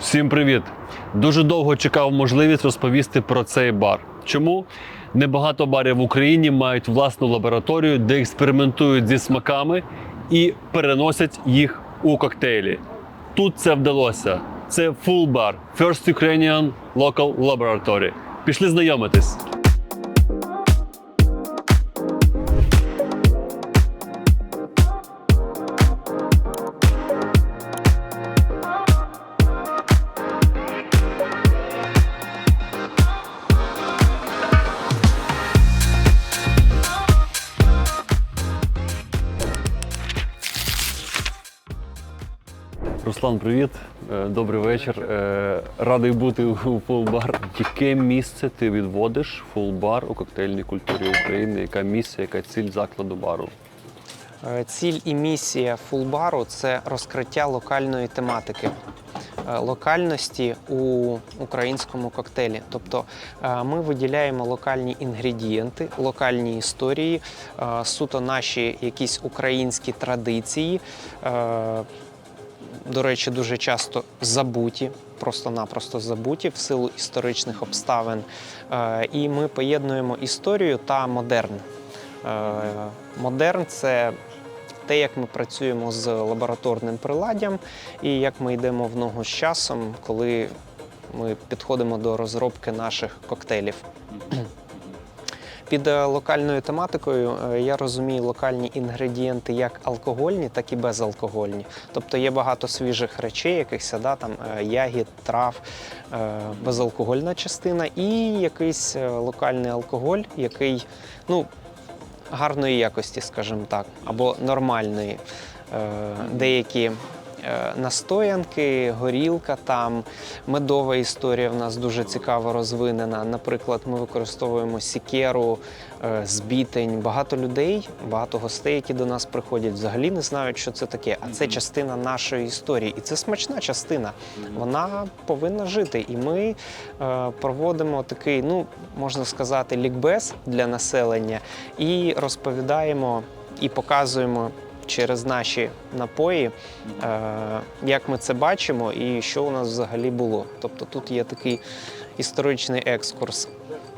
Всім привіт! Дуже довго чекав можливість розповісти про цей бар. Чому? Небагато барів в Україні мають власну лабораторію, де експериментують зі смаками і переносять їх у коктейлі. Тут це вдалося. Це Full Bar First Ukrainian Local Laboratory. Пішли знайомитись. Руслан, привіт. Е, Добрий вечір. Е, Радий бути у Bar. Яке місце ти відводиш Bar у коктейльній культурі України? Яка місія, яка ціль закладу бару? Е, Ціль і місія фулбару це розкриття локальної тематики, локальності у українському коктейлі. Тобто ми виділяємо локальні інгредієнти, локальні історії, суто наші якісь українські традиції. До речі, дуже часто забуті, просто-напросто забуті в силу історичних обставин. Е, І ми поєднуємо історію та модерн. Е, Модерн це те, як ми працюємо з лабораторним приладдям, і як ми йдемо в ногу з часом, коли ми підходимо до розробки наших коктейлів. Під е, локальною тематикою е, я розумію локальні інгредієнти як алкогольні, так і безалкогольні. Тобто є багато свіжих речей, якихось да, там е, ягід, трав, безалкогольна частина і якийсь локальний алкоголь, який ну, гарної якості, скажімо так, або нормальної. Деякі настоянки, горілка там, медова історія в нас дуже цікаво розвинена. Наприклад, ми використовуємо сікеру, е, збітень. Багато людей, багато гостей, які до нас приходять, взагалі не знають, що це таке. А це частина нашої історії. І це смачна частина. Вона повинна жити. І ми е, проводимо такий, ну можна сказати, лікбез для населення і розповідаємо і показуємо через наші напої, е, як ми це бачимо і що у нас взагалі було. Тобто тут є такий історичний екскурс.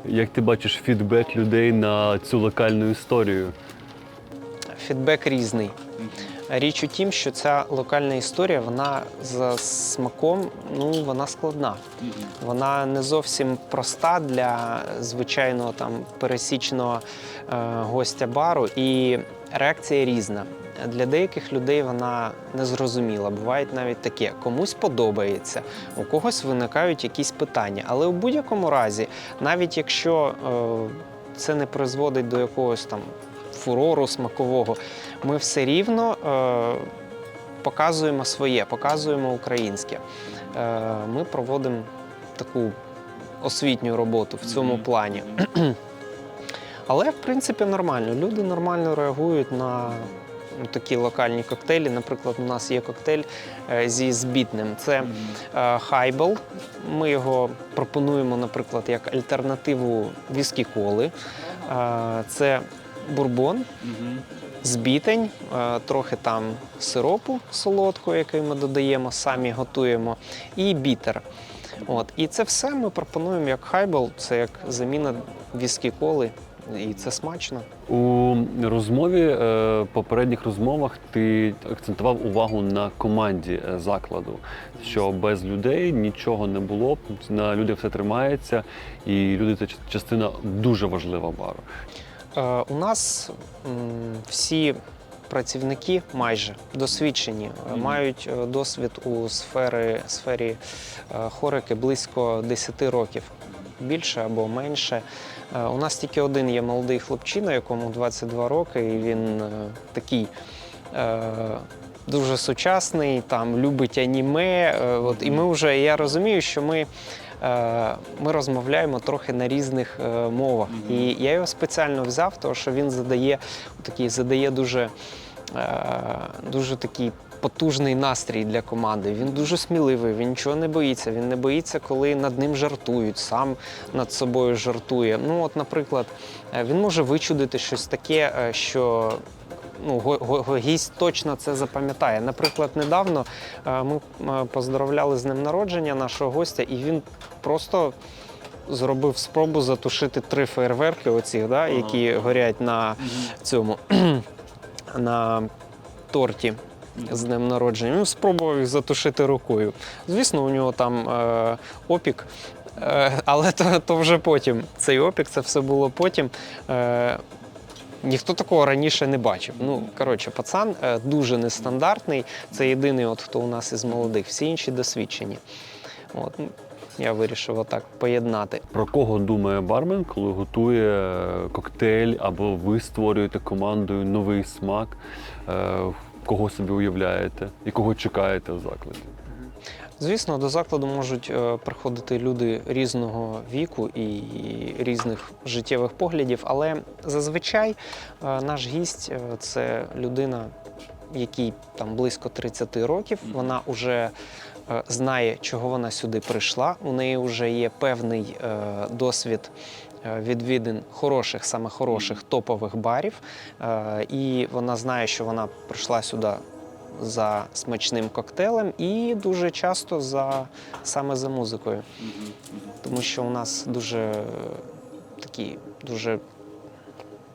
Як ти бачиш фідбек людей на цю локальну історію? Фідбек різний. Річ у тім, що ця локальна історія, вона за смаком, ну вона складна. Вона не зовсім проста для звичайного там пересічного е, гостя бару, і реакція різна. Для деяких людей вона незрозуміла. Буває навіть таке: комусь подобається, у когось виникають якісь питання. Але у будь-якому разі, навіть якщо е, це не призводить до якогось там фурору смакового, ми все рівно е, показуємо своє, показуємо українське. Е, ми проводимо таку освітню роботу в цьому плані. Але в принципі нормально. Люди нормально реагують на ну, такі локальні коктейлі. Наприклад, у нас є коктейль е, зі збітним. Це е, хайбл. Ми його пропонуємо, наприклад, як альтернативу віскі коли. Е, Це бурбон, збітень, трохи там сиропу солодкого, який ми додаємо, самі готуємо, і бітер. От. І це все ми пропонуємо як хайбл, це як заміна віскі коли, і це смачно. У розмові, е, попередніх розмовах, ти акцентував увагу на команді е, закладу, що без людей нічого не було б, на людях все тримається, і люди це частина дуже важлива бару. Е, У нас всі працівники майже досвідчені, е, Мгм. мають досвід у сфері, сфері хорики близько 10 років, більше або менше. Е, У нас тільки один є молодий хлопчина, якому 22 роки, і він е, такий. е, Дуже сучасний, там любить аніме. От, і ми вже я розумію, що ми ми розмовляємо трохи на різних мовах. І я його спеціально взяв, тому що він задає такий, задає дуже, дуже такий потужний настрій для команди. Він дуже сміливий, він нічого не боїться. Він не боїться, коли над ним жартують, сам над собою жартує. Ну, от, наприклад, е, він може вичудити щось таке, е, що ну, гість точно це запам'ятає. Наприклад, недавно е, ми поздоровляли з ним народження нашого гостя, і він просто зробив спробу затушити три фейерверки, оці, да, які горять на цьому на торті з днем народження. Він спробував їх затушити рукою. Звісно, у нього там е, опік. Е, але то, то вже потім. Цей опік, це все було потім. Е, ніхто такого раніше не бачив. Ну, коротше, пацан е, дуже нестандартний. Це єдиний, от, хто у нас із молодих, всі інші досвідчені. От, ну, я вирішив отак поєднати. Про кого думає бармен, коли готує е, коктейль, або ви створюєте командою новий смак? Кого собі уявляєте і кого чекаєте в закладі? Звісно, до закладу можуть е, приходити люди різного віку і різних життєвих поглядів, але зазвичай е, наш гість е, це людина, якій там близько 30 років. Вона вже знає, чого вона сюди прийшла. У неї вже є певний досвід. Е, Відвідин хороших, саме хороших топових барів, Е, і вона знає, що вона прийшла сюди за смачним коктейлем і дуже часто за саме за музикою. Тому що у нас дуже е, такий дуже,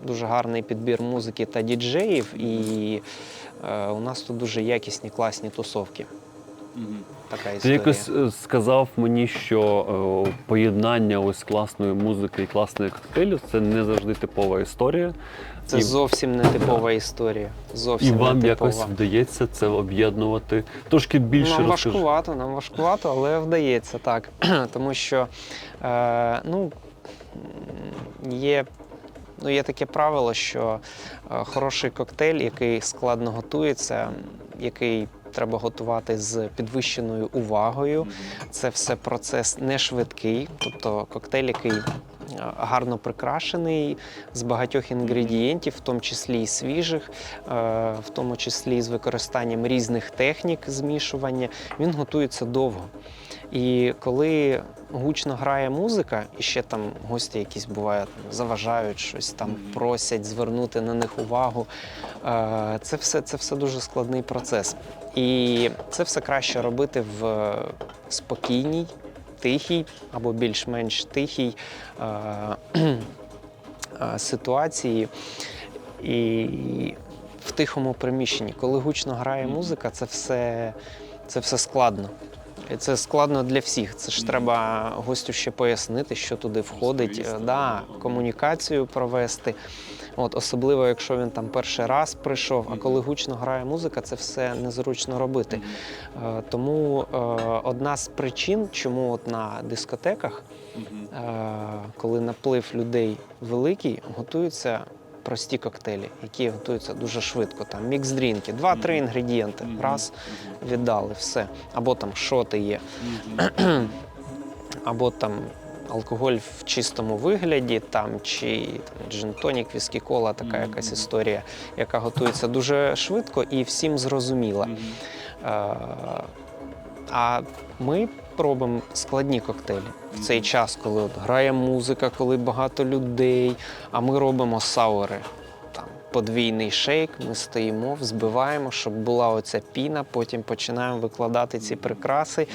дуже гарний підбір музики та діджеїв, і у нас тут дуже якісні, класні тусовки. Така Ти якось е, сказав мені, що е, поєднання ось класної музики і класної коктейлю це не завжди типова історія. Це і- зовсім не типова історія. І вам не якось вдається це об'єднувати. Трошки більше Нам розкажи. важкувато, нам важкувато, але вдається так. Тому що е, ну, є, ну, є таке правило, що е, хороший коктейль, який складно готується, який треба готувати з підвищеною увагою. Це все процес не швидкий, тобто коктейль, який гарно прикрашений з багатьох інгредієнтів, в тому числі і свіжих, е, в тому числі з використанням різних технік змішування, він готується довго. І коли гучно грає музика, і ще там гості якісь бувають, заважають щось там, просять звернути на них увагу. е, Це все, це все дуже складний процес. І це все краще робити в спокійній, тихій або більш-менш тихій е, е, ситуації. І в тихому приміщенні. Коли гучно грає музика, це все, це все складно. І це складно для всіх. Це ж треба гостю ще пояснити, що туди входить, Е, да, комунікацію провести. От, особливо, якщо він там перший раз прийшов, а коли гучно грає музика, це все незручно робити. Е, Тому е, одна з причин, чому от на дискотеках, е, коли наплив людей великий, готуються прості коктейлі, які готуються дуже швидко. Там мікс-дрінки, два-три інгредієнти. Раз віддали, все. Або там шоти є, або там. Алкоголь в чистому вигляді, там чи там, джин-тонік, віскі кола, така якась історія, яка готується дуже швидко і всім зрозуміла. Е, А ми робимо складні коктейлі в цей час, коли от грає музика, коли багато людей. А ми робимо сауери. Там подвійний шейк, ми стоїмо, взбиваємо, щоб була оця піна, потім починаємо викладати ці прикраси.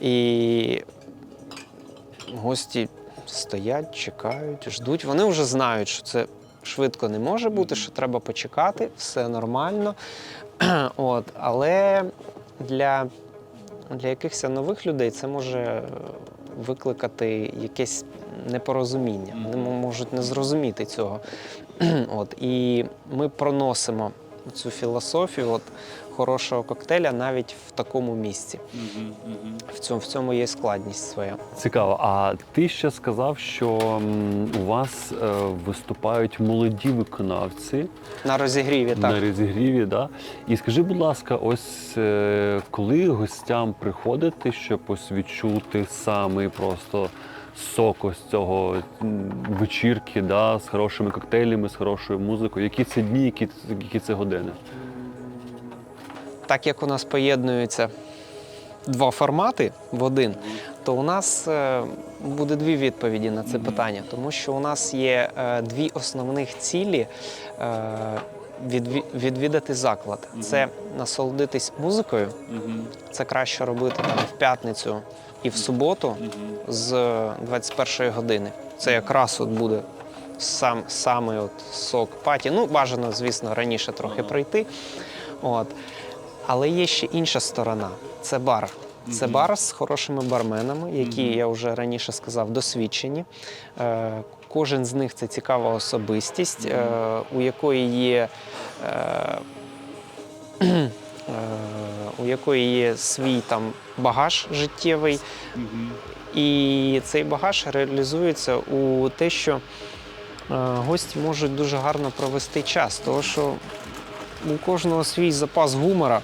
І гості стоять, чекають, ждуть. Вони вже знають, що це швидко не може бути, що треба почекати, все нормально. От, але для, для якихось нових людей це може викликати якесь непорозуміння. Вони можуть не зрозуміти цього. От, і ми проносимо цю філософію от, хорошого коктейля навіть в такому місці. В цьому, в цьому є складність своя. Цікаво. А ти ще сказав, що у вас е, виступають молоді виконавці На розігріві, так. на розігріві. Да? І скажи, будь ласка, ось е, коли гостям приходити, щоб ось відчути самий просто сок ось цього вечірки, да, з хорошими коктейлями, з хорошою музикою. Які це дні, які, які це години? Так як у нас поєднуються два формати в один, то у нас е, буде дві відповіді на це питання, тому що у нас є е, дві основних цілі, е, відві- відвідати заклад. Це насолодитись музикою. Це краще робити там в п'ятницю і в суботу з 21 години. Це якраз от буде сам, саме от сок паті. Ну, бажано, звісно, раніше трохи прийти. От. Але є ще інша сторона це бар. Це бар з хорошими барменами, які я вже раніше сказав, досвідчені. Е, Кожен з них це цікава особистість, е, у якої є. е, у якої є свій там багаж життєвий, і цей багаж реалізується у те, що гості можуть дуже гарно провести час, тому що у кожного свій запас гумора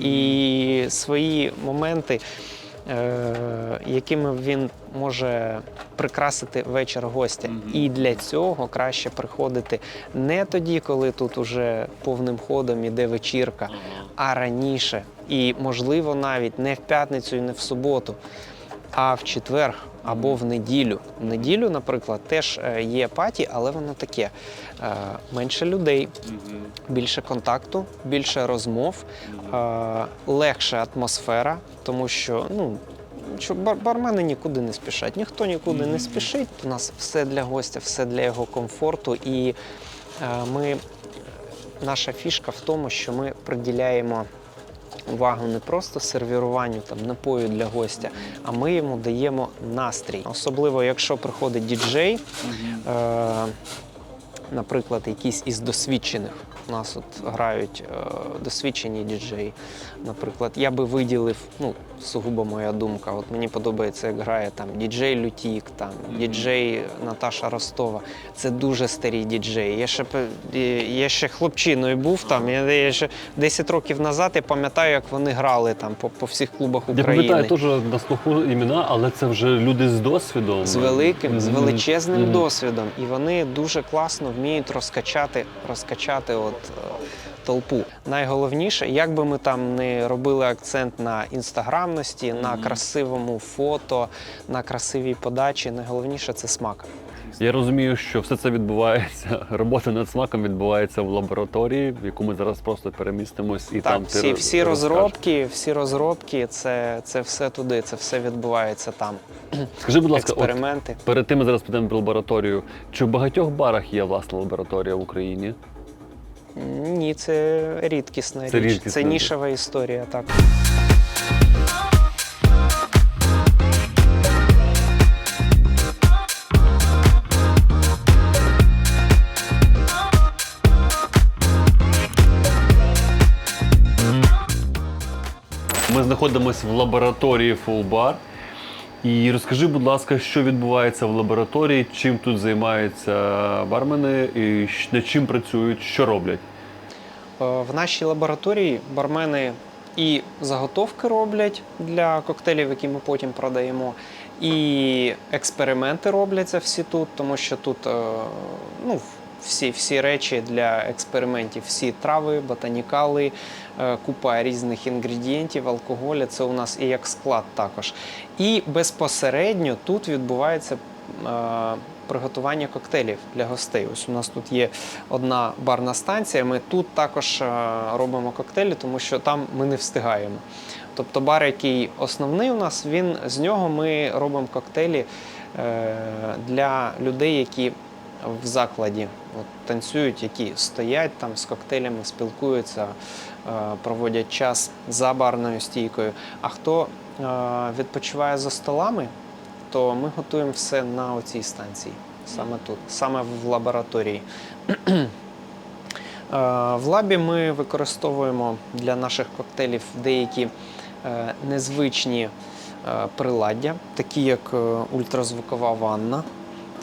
і свої моменти, е, якими він може прикрасити вечір гостя. І для цього краще приходити не тоді, коли тут уже повним ходом іде вечірка, а раніше. І, можливо, навіть не в п'ятницю і не в суботу, а в четвер або в неділю. В неділю, наприклад, теж е, є паті, але воно таке е, менше людей, більше контакту, більше розмов, е, легша атмосфера, тому що ну. Що бармени нікуди не спішать, ніхто нікуди не спішить. У нас все для гостя, все для його комфорту. І ми, наша фішка в тому, що ми приділяємо увагу не просто сервіруванню там напою для гостя, а ми йому даємо настрій. Особливо, якщо приходить діджей, е, наприклад, якийсь із досвідчених. У нас от грають е, досвідчені діджеї. Наприклад, я би виділив, ну, сугубо моя думка. От мені подобається, як грає там діджей Лютік, там діджей Наташа Ростова. Це дуже старі діджеї. Я ще я ще хлопчиною був там. Я, я ще 10 років назад я пам'ятаю, як вони грали там по, по всіх клубах Я України. пам'ятаю теж на слуху імена, але це вже люди з досвідом. З великим, з Мгм. величезним Мгм. досвідом, і вони дуже класно вміють розкачати, розкачати от толпу. Найголовніше, як би ми там не робили акцент на інстаграмності, на красивому фото, на красивій подачі, найголовніше це смак. Я розумію, що все це відбувається. Робота над смаком відбувається в лабораторії, в яку ми зараз просто перемістимось, і Так, там ти всі, роз- всі розробки, всі розробки, це, це все туди, це все відбувається там. Скажи, будь ласка, от Експерименти. перед тим ми зараз підемо в лабораторію. Чи в багатьох барах є власна лабораторія в Україні? Ні, це рідкісна Це річ. рідкісна це річ. нішева історія, так. Ми знаходимося в лабораторії Full Bar. І розкажи, будь ласка, що відбувається в лабораторії, чим тут займаються бармени, і над чим працюють, що роблять. Е, В нашій лабораторії бармени і заготовки роблять для коктейлів, які ми потім продаємо, і експерименти робляться всі тут, тому що тут е, ну, всі, всі речі для експериментів, всі трави, ботанікали, е, купа різних інгредієнтів, алкоголя. Це у нас і як склад також. І безпосередньо тут відбувається. е, Приготування коктейлів для гостей. Ось у нас тут є одна барна станція. Ми тут також е, робимо коктейлі, тому що там ми не встигаємо. Тобто бар, який основний у нас, він з нього ми робимо коктейлі для людей, які в закладі от, танцюють, які стоять там з коктейлями, спілкуються, е, проводять час за барною стійкою. А хто е, відпочиває за столами, то ми готуємо все на оцій станції, саме тут, саме в лабораторії. Е, В лабі ми використовуємо для наших коктейлів деякі незвичні приладдя, такі як ультразвукова ванна.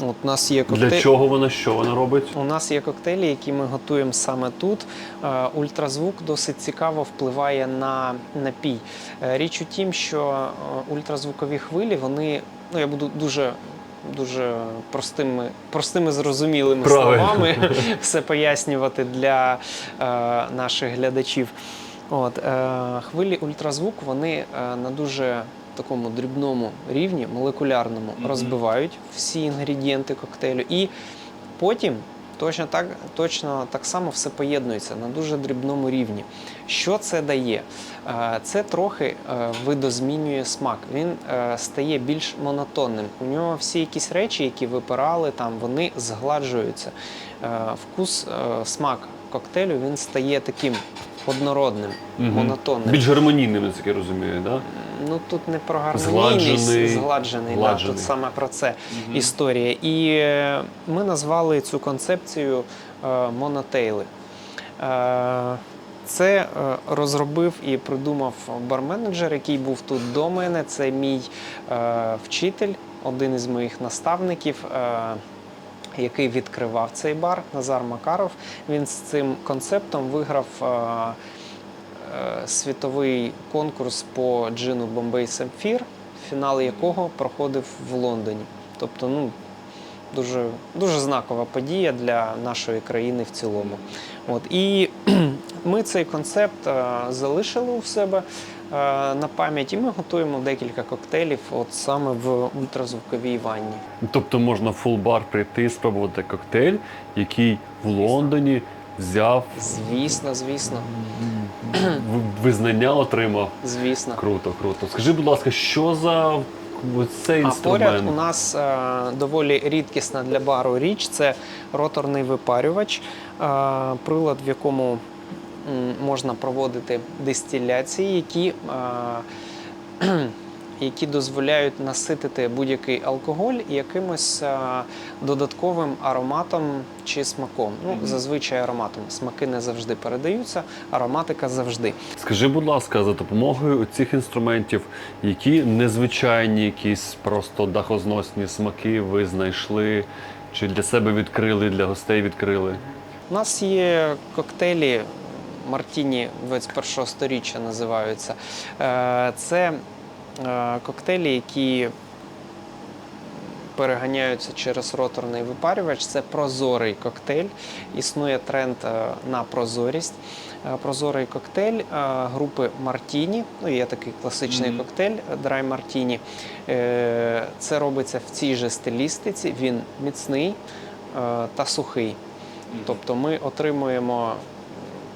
От у нас є коктейль. Для чого вона, що вона робить? У нас є коктейлі, які ми готуємо саме тут. Е, Ультразвук досить цікаво впливає на напій. Е, Річ у тім, що е, ультразвукові хвилі, вони, ну я буду дуже. Дуже простими, простими зрозумілими Правильно. словами все пояснювати для е, наших глядачів. От, е, хвилі ультразвуку вони е, на дуже такому дрібному рівні, молекулярному, Мгм. розбивають всі інгредієнти коктейлю. І потім Точно так, точно так само все поєднується на дуже дрібному рівні. Що це дає? Е, Це трохи е, видозмінює смак. Він е, стає більш монотонним. У нього всі якісь речі, які випирали, там, вони згладжуються. Вкус, смак коктейлю він стає таким однородним, Мгм. монотонним. Більш гармонійним, я розумію, да? Ну тут не про гармонійність, Згладжений. згладжений, Да, тут саме про це історія. І е, ми назвали цю концепцію е, монотейли. Е, Це е, розробив і придумав барменеджер, який був тут до мене. Це мій е, вчитель, один із моїх наставників. е, який відкривав цей бар Назар Макаров. Він з цим концептом виграв е, світовий конкурс по джину Bombay Sapphire, фінал якого проходив в Лондоні. Тобто, ну, дуже, дуже знакова подія для нашої країни в цілому. От. І ми цей концепт е, залишили у себе е, на пам'ять, і ми готуємо декілька коктейлів от саме в ультразвуковій ванні. Тобто можна в фулл-бар прийти спробувати коктейль, який в Лондоні взяв Звісно, звісно, визнання, отримав. звісно. Круто, круто. Скажи, будь ласка, що за цей А поряд у нас е, доволі рідкісна для бару річ це роторний випарювач, е, прилад, в якому м, можна проводити дистиляції, які, е, які дозволяють наситити будь-який алкоголь якимось е, додатковим ароматом чи смаком. Ну, зазвичай ароматом. Смаки не завжди передаються, ароматика завжди. Скажи, будь ласка, за допомогою цих інструментів, які незвичайні, якісь просто дахозносні смаки ви знайшли, чи для себе відкрили, для гостей відкрили? У нас є коктейлі Мартіні 21-го сторіччя називаються. Е, Це коктейлі, які переганяються через роторний випарювач. Це прозорий коктейль. Існує тренд е, на прозорість. Е, Прозорий коктейль е, групи Мартіні. Ну, є такий класичний Мгм. коктейль Драй Мартіні. Е, Це робиться в цій же стилістиці. Він міцний е, та сухий. Тобто ми отримуємо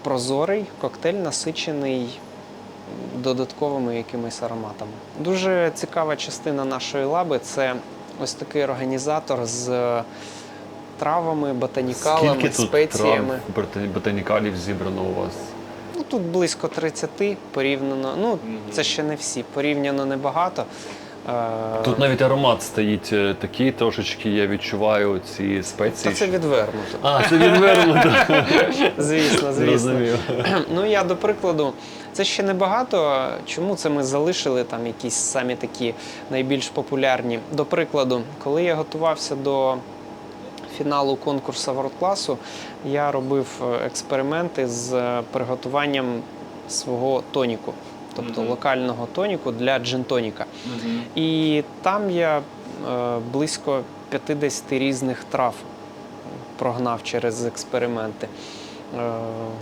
прозорий коктейль, насичений додатковими якимись ароматами. Дуже цікава частина нашої лаби це ось такий організатор з травами, ботанікалами, Скільки тут спеціями. трав ботанікалів зібрано у вас? Ну, тут близько 30 порівняно. Ну, це ще не всі, порівняно небагато. Е, Тут навіть аромат стоїть е, такий, трошечки я відчуваю ці Та спеції. це відвернуто. А, це відвернуто. Звісно, звісно. Зрозумів. Ну я до прикладу, це ще небагато. Чому це ми залишили там якісь самі такі найбільш популярні? До прикладу, коли я готувався до фіналу конкурсу World класу, я робив е, експерименти з е, приготуванням свого тоніку, тобто Мгм. локального тоніку для джин-тоніка. І там я е, близько 50 різних трав прогнав через експерименти. Е,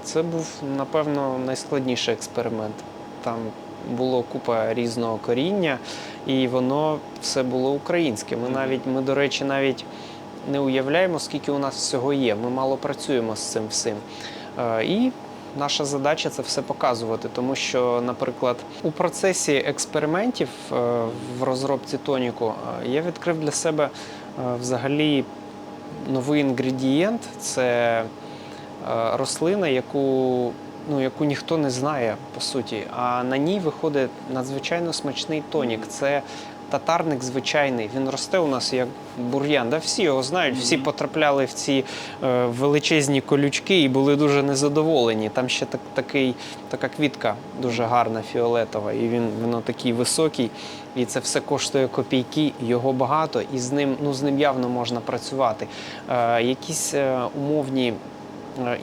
Це був, напевно, найскладніший експеримент. Там було купа різного коріння, і воно все було українське. Ми навіть, ми, до речі, навіть не уявляємо, скільки у нас всього є. Ми мало працюємо з цим всім. Е, І наша задача це все показувати, тому що, наприклад, у процесі експериментів е, в розробці тоніку я відкрив для себе взагалі новий інгредієнт це рослина, яку, ну, яку ніхто не знає по суті. А на ній виходить надзвичайно смачний тонік. Це татарник звичайний. Він росте у нас як бур'ян. Да? Всі його знають, всі потрапляли в ці е, величезні колючки і були дуже незадоволені. Там ще так, такий, така квітка дуже гарна, фіолетова, і він воно такий високий. І це все коштує копійки, його багато, і з ним, ну, з ним явно можна працювати. Е, якісь е, умовні е,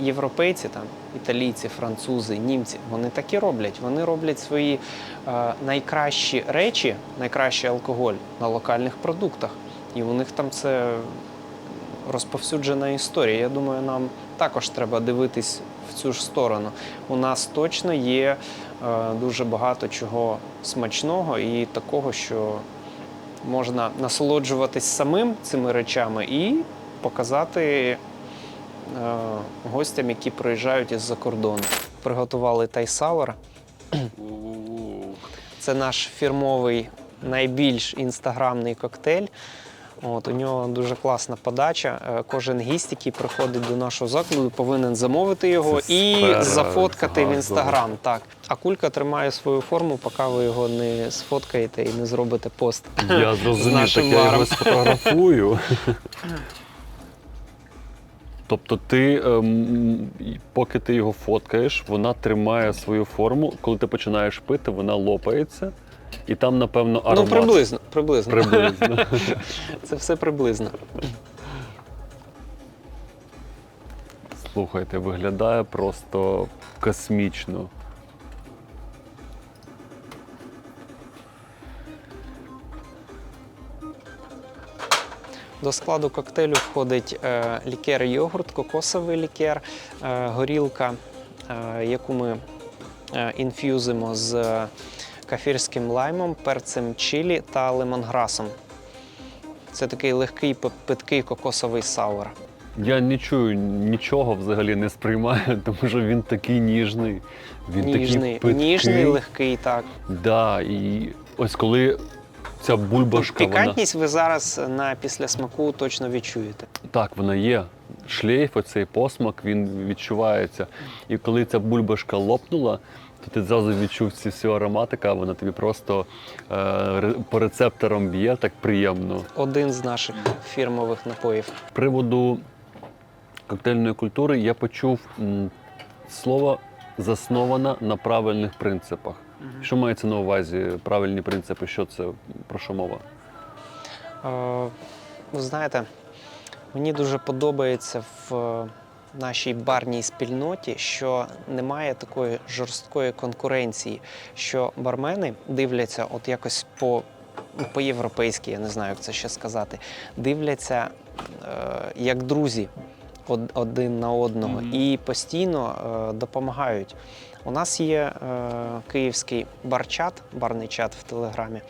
європейці, там, італійці, французи, німці, вони так і роблять. Вони роблять свої е, найкращі речі, найкращий алкоголь на локальних продуктах. І у них там це розповсюджена історія. Я думаю, нам також треба дивитись в цю ж сторону. У нас точно є е, дуже багато чого смачного і такого, що можна насолоджуватись самим цими речами і показати гостям, які приїжджають із-за кордону. Приготували тайсауер. Це наш фірмовий найбільш інстаграмний коктейль. От, у нього дуже класна подача. Е, Кожен гість, який приходить до нашого закладу, повинен замовити його Це і сфера зафоткати в інстаграм. Так. А кулька тримає свою форму, поки ви його не сфоткаєте і не зробите пост. Я зрозумів, так я його сфотографую. Тобто ти, ем, поки ти його фоткаєш, вона тримає свою форму. Коли ти починаєш пити, вона лопається, і там, напевно, аромат. Ну, приблизно. приблизно. Приблизно. Це все приблизно. Слухайте, виглядає просто космічно. До складу коктейлю входить е, лікер йогурт, кокосовий лікер, е, горілка, е, яку ми інфюзимо з кафірським лаймом, перцем чилі та лемонграсом. Це такий легкий пи- питкий кокосовий сауер. Я не чую нічого взагалі не сприймаю, тому що він такий ніжний. Він Ніжний, такий питкий. ніжний, легкий, так. Да, і ось коли ця бульбашка, Пікантність ви зараз на післясмаку точно відчуєте. так, вона є. Шлейф, оцей посмак, він відчувається. І коли ця бульбашка лопнула, то ти зразу відчув ці всі ароматика, вона тобі просто е, по рецепторам б'є так приємно. Один з наших фірмових напоїв. З приводу коктейльної культури я почув м, слово заснована на правильних принципах. Що мається на увазі правильні принципи? Що це про що мова? Е, Ви знаєте, мені дуже подобається в нашій барній спільноті, що немає такої жорсткої конкуренції, що бармени дивляться от якось по. ну, По-європейськи, я не знаю, як це ще сказати, дивляться е, як друзі од- один на одного Мгм. і постійно е, допомагають. У нас є е, київський барчат, барний чат в Телеграмі,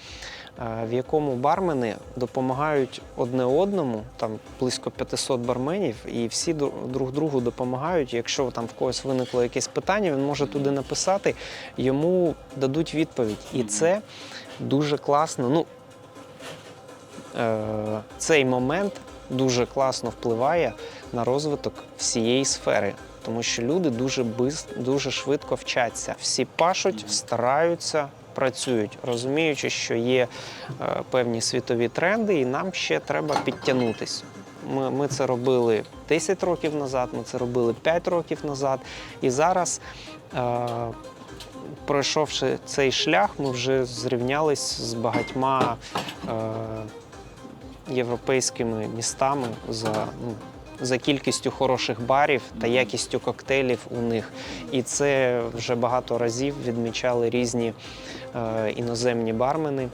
е, в якому бармени допомагають одне одному, там близько 500 барменів, і всі дру- друг другу допомагають. Якщо там в когось виникло якесь питання, він може туди написати, йому дадуть відповідь. І це дуже класно. Ну, е, цей момент дуже класно впливає на розвиток всієї сфери. Тому що люди дуже бис, дуже швидко вчаться. Всі пашуть, стараються, працюють, розуміючи, що є е, певні світові тренди, і нам ще треба підтягнутись. Ми, ми це робили 10 років назад, ми це робили 5 років назад. І зараз, е, пройшовши цей шлях, ми вже зрівнялись з багатьма е, європейськими містами за, ну, за кількістю хороших барів та якістю коктейлів у них. І це вже багато разів відмічали різні е, іноземні бармени.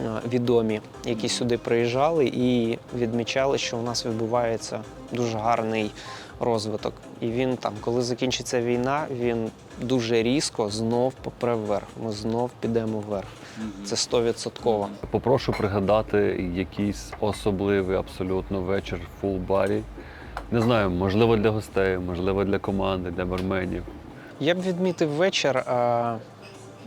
Е, Відомі, які сюди приїжджали і відмічали, що у нас відбувається дуже гарний розвиток. І він там, коли закінчиться війна, він дуже різко знов попре вверх. Ми знов підемо вверх. Це стовідсотково. Попрошу пригадати якийсь особливий абсолютно вечір в фул-барі. Не знаю, можливо, для гостей, можливо, для команди, для барменів. Я б відмітив вечір, е,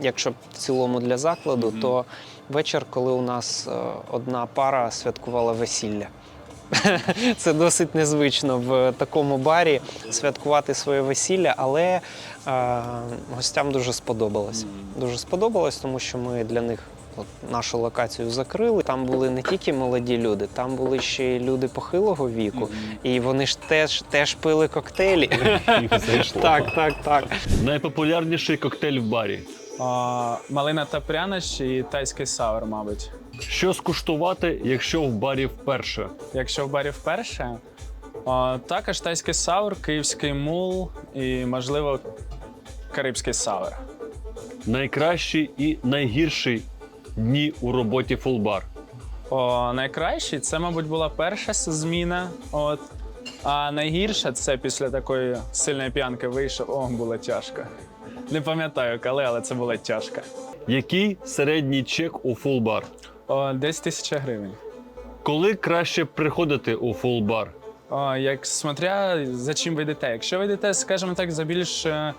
якщо в цілому для закладу, то вечір, коли у нас е, одна пара святкувала весілля. Це досить незвично в такому барі святкувати своє весілля, але е, гостям дуже сподобалось. Дуже сподобалось, тому що ми для них от, нашу локацію закрили. Там були не тільки молоді люди, там були ще й люди похилого віку, і вони ж теж, теж пили коктейлі. Так, так, так. Найпопулярніший коктейль в барі. Малина та прянощ і тайський саур, мабуть. Що скуштувати, якщо в барі вперше? Якщо в барі вперше, а, також тайський саур, київський мул і, можливо, карибський саур. Найкращий і найгірший дні у роботі фулбар. О, найкращий це, мабуть, була перша зміна. От. А найгірше це після такої сильної п'янки вийшов. О, було тяжко. Не пам'ятаю коли, але це було тяжко. Який середній чек у фулбар? О, десь тисяча гривень. Коли краще приходити у фулбар? О, як смотря за чим ви йдете. Якщо ви йдете, скажімо так, за більш е,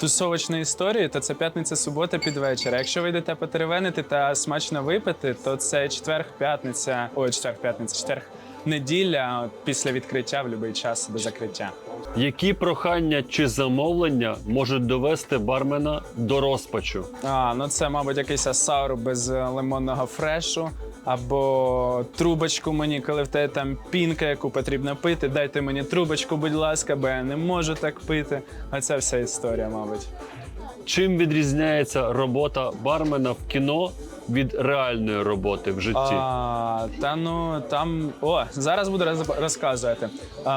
тусовочної історії, то це п'ятниця, субота під вечір. А якщо ви йдете потеревенити та смачно випити, то це четверг, п'ятниця, ой, четверг, п'ятниця, четверг, неділя після відкриття в будь-який час до закриття. Які прохання чи замовлення можуть довести бармена до розпачу? А, ну це, мабуть, якийсь саур без е, лимонного фрешу, або трубочку мені, коли в тебе там пінка, яку потрібно пити. Дайте мені трубочку, будь ласка, бо я не можу так пити. Оця вся історія, мабуть. Чим відрізняється робота бармена в кіно від реальної роботи в житті? А, та ну там. О, зараз буду роз- розказувати.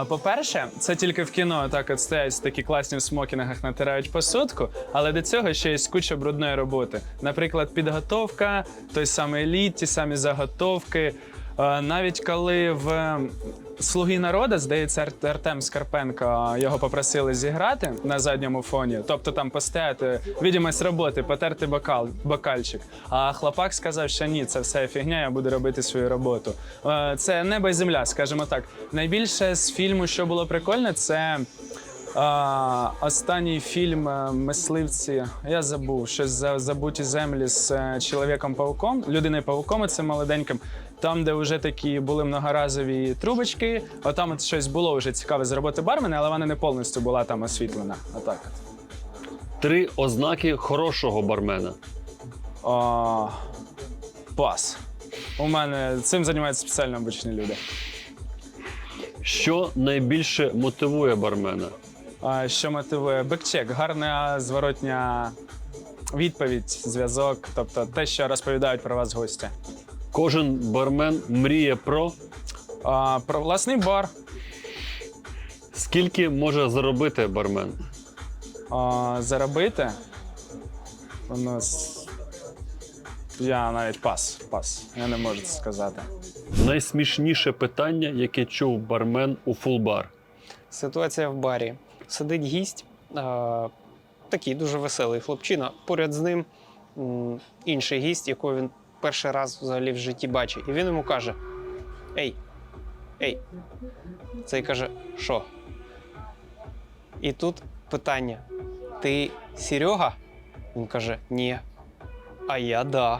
По-перше, це тільки в кіно так от стоять такі класні в смокінгах, натирають посудку, але до цього ще є куча брудної роботи. Наприклад, підготовка, той самий лід, ті самі заготовки. Навіть коли в Слуги народу, здається, Артем Скарпенко його попросили зіграти на задньому фоні, тобто там постояти, відомість роботи, потерти бокал, бокальчик. А хлопак сказав, що ні, це все фігня, я буду робити свою роботу. Це небо і земля, скажімо так. Найбільше з фільму, що було прикольно, це. А, останній фільм е, Мисливці. Я забув щось за забуті землі з е, чоловіком павуком, людиною павуком, це молоденьким. Там, де вже такі були многоразові трубочки, отам от щось було вже цікаве з роботи бармена, але вона не повністю була там освітлена. Отак. Три ознаки хорошого бармена. О, пас. У мене цим займаються спеціально обичні люди. Що найбільше мотивує бармена? А, що мотивує? Бекчек, гарна зворотня відповідь, зв'язок, тобто те, що розповідають про вас гості. Кожен бармен мріє про А, про власний бар. скільки може заробити бармен. А, заробити. У нас. Я навіть пас. Пас. Я не можу це сказати. Найсмішніше питання, яке чув бармен у фулбар. Ситуація в барі. Сидить гість, а, такий дуже веселий хлопчина. Поряд з ним м, інший гість, якого він перший раз взагалі в житті бачить. І він йому каже: Ей, ей. Цей каже, що? І тут питання: Ти Серега? Він каже, ні. А я да.